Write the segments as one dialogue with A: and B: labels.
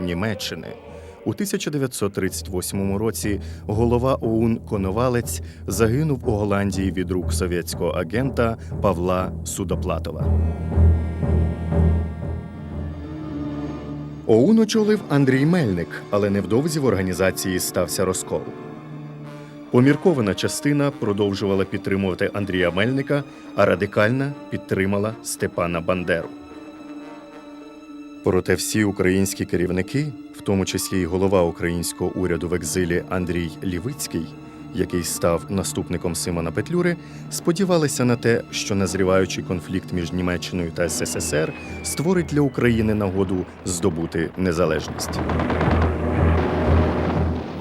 A: Німеччини. У 1938 році голова ОУН Коновалець загинув у Голландії від рук совєтського агента Павла Судоплатова. ОУН очолив Андрій Мельник, але невдовзі в організації стався розкол. Поміркована частина продовжувала підтримувати Андрія Мельника, а радикальна підтримала Степана Бандеру. Проте всі українські керівники, в тому числі й голова українського уряду в екзилі Андрій Лівицький, який став наступником Симона Петлюри, сподівалися на те, що назріваючий конфлікт між Німеччиною та СССР створить для України нагоду здобути незалежність.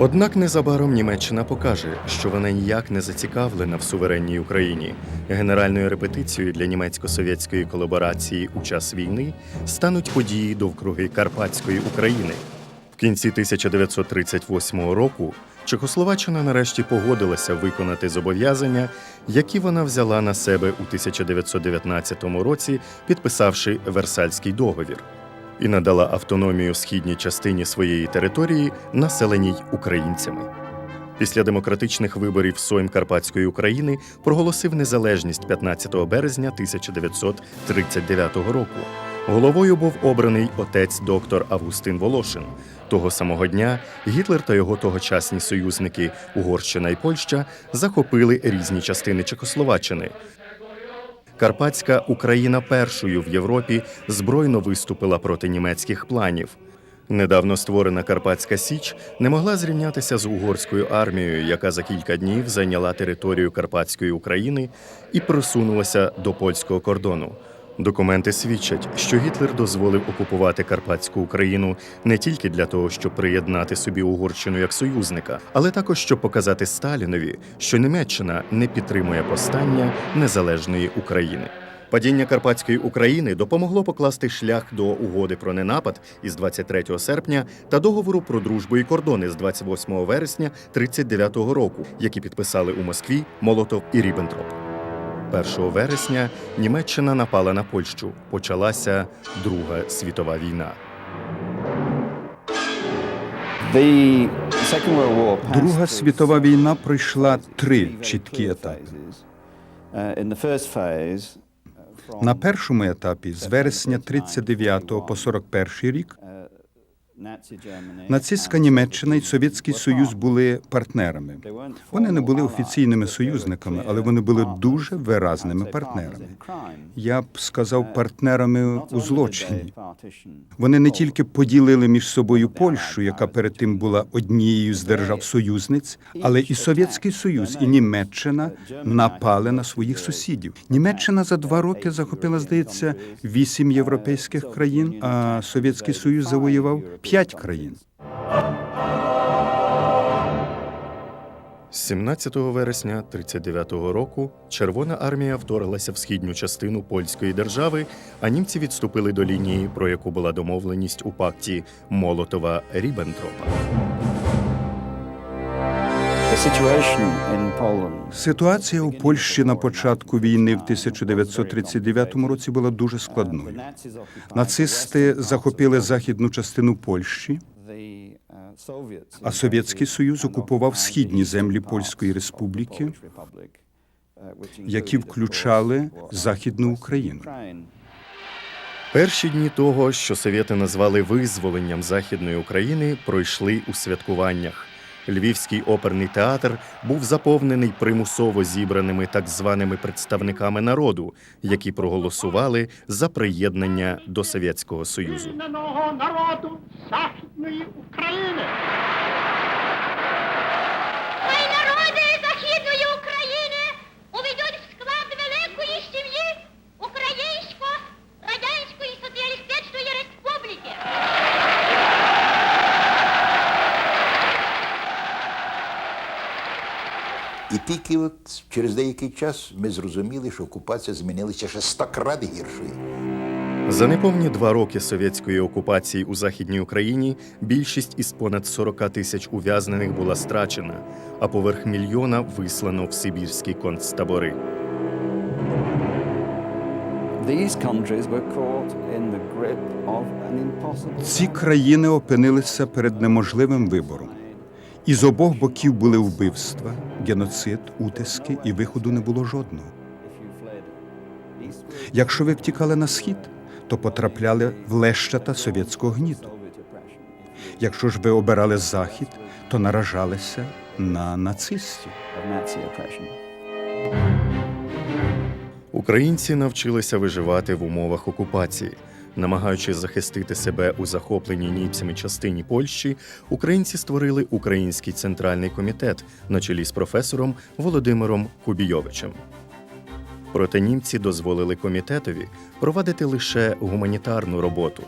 A: Однак незабаром Німеччина покаже, що вона ніяк не зацікавлена в суверенній Україні. Генеральною репетицією для німецько-совєтської колаборації у час війни стануть події довкруги Карпатської України. В кінці 1938 року Чехословаччина нарешті погодилася виконати зобов'язання, які вона взяла на себе у 1919 році, підписавши Версальський договір і надала автономію східній частині своєї території, населеній українцями. Після демократичних виборів Сойм Карпатської України проголосив незалежність 15 березня 1939 року. Головою був обраний отець доктор Августин Волошин. Того самого дня Гітлер та його тогочасні союзники Угорщина і Польща захопили різні частини Чехословаччини, Карпатська Україна першою в Європі збройно виступила проти німецьких планів. Недавно створена Карпатська Січ не могла зрівнятися з угорською армією, яка за кілька днів зайняла територію Карпатської України і просунулася до польського кордону. Документи свідчать, що Гітлер дозволив окупувати Карпатську Україну не тільки для того, щоб приєднати собі Угорщину як союзника, але також щоб показати Сталінові, що Німеччина не підтримує повстання незалежної України. Падіння Карпатської України допомогло покласти шлях до угоди про ненапад із 23 серпня та договору про дружбу і кордони з 28 вересня 39 року, які підписали у Москві Молотов і Ріббентроп. 1 вересня Німеччина напала на Польщу. Почалася Друга світова війна.
B: Друга світова війна пройшла три чіткі етапи.
C: Uh, uh,
B: На першому етапі з вересня 39 по 41 рік нацистська Німеччина і Совєтський Союз були партнерами. Вони не були офіційними союзниками, але вони були дуже виразними партнерами. Я б сказав партнерами у злочині. Вони не тільки поділили між собою Польщу, яка перед тим була однією з держав-союзниць, але і Совєтський Союз і Німеччина напали на своїх сусідів. Німеччина за два роки захопила, здається, вісім європейських країн, а Совєтський Союз завоював п'ять країн.
A: 17 вересня 39-го року Червона армія вторглася в східню частину польської держави, а німці відступили до лінії, про яку була домовленість у пакті
C: in Poland
B: Ситуація у Польщі на початку війни в 1939 році була дуже складною. Нацисти захопили західну частину Польщі, а Совєтський Союз окупував східні землі Польської Республіки, які включали Західну Україну.
A: Перші дні того, що совєти назвали визволенням Західної України, пройшли у святкуваннях. Львівський оперний театр був заповнений примусово зібраними так званими представниками народу, які проголосували за приєднання до Совєтського Союзу.
D: народу Західної України.
E: І тільки от через деякий час ми зрозуміли, що окупація змінилася ще стократ гіршою.
A: За неповні два роки совєтської окупації у Західній Україні більшість із понад 40 тисяч ув'язнених була страчена, а поверх мільйона вислано в сибірські концтабори.
B: Ці країни опинилися перед неможливим вибором. І з обох боків були вбивства, геноцид, утиски, і виходу не було жодного. Якщо ви втікали на схід, то потрапляли в лещата совєтського гніту. Якщо ж ви обирали захід, то наражалися на нацистів.
A: Українці навчилися виживати в умовах окупації. Намагаючись захистити себе у захопленій німцями частині Польщі, українці створили Український центральний комітет на чолі з професором Володимиром Кубійовичем. Проте німці дозволили комітетові провадити лише гуманітарну роботу.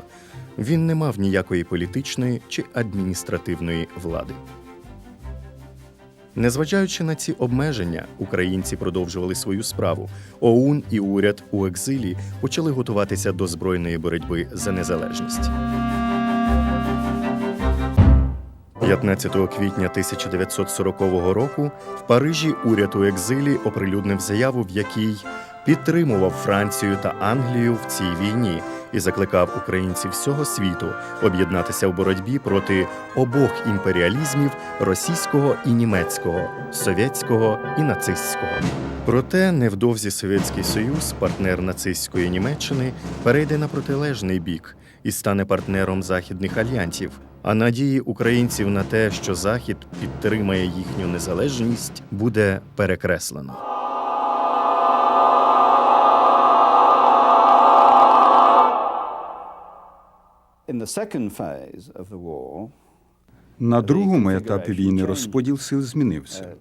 A: Він не мав ніякої політичної чи адміністративної влади. Незважаючи на ці обмеження, українці продовжували свою справу. ОУН і уряд у екзилі почали готуватися до збройної боротьби за незалежність. 15 квітня 1940 року в Парижі уряд у екзилі оприлюднив заяву, в якій підтримував Францію та Англію в цій війні і закликав українців всього світу об'єднатися в боротьбі проти обох імперіалізмів російського і німецького, совєтського і нацистського. Проте невдовзі Совєтський Союз, партнер нацистської Німеччини, перейде на протилежний бік і стане партнером західних альянсів. А надії українців на те, що Захід підтримає їхню незалежність, буде перекреслено.
B: На другому етапі війни розподіл сил змінився.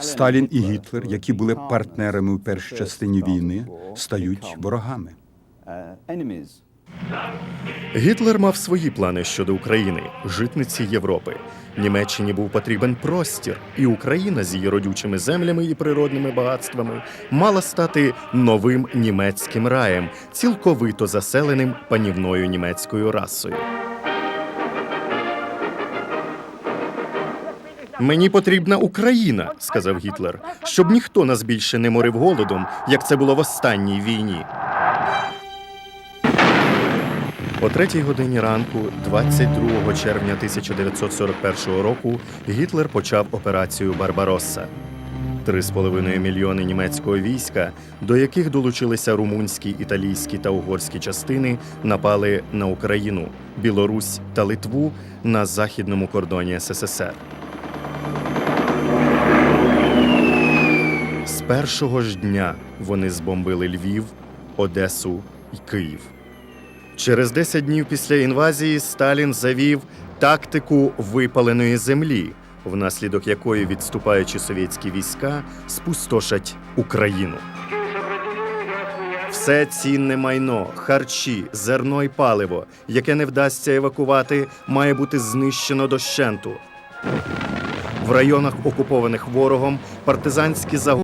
B: Сталін і Гітлер, які були партнерами у першій частині війни, стають ворогами.
A: Гітлер мав свої плани щодо України, житниці Європи. Німеччині був потрібен простір, і Україна з її родючими землями і природними багатствами мала стати новим німецьким раєм, цілковито заселеним панівною німецькою расою. Мені потрібна Україна, сказав Гітлер, щоб ніхто нас більше не морив голодом, як це було в останній війні. О третій годині ранку, 22 червня 1941 року, Гітлер почав операцію Барбаросса. Три з половиною мільйони німецького війська, до яких долучилися румунські, італійські та угорські частини, напали на Україну, Білорусь та Литву на західному кордоні СССР. З першого ж дня вони збомбили Львів, Одесу і Київ. Через 10 днів після інвазії Сталін завів тактику випаленої землі, внаслідок якої відступаючі совєтські війська спустошать Україну. Все цінне майно, харчі, зерно й паливо, яке не вдасться евакувати, має бути знищено дощенту. В районах, окупованих ворогом, партизанські загони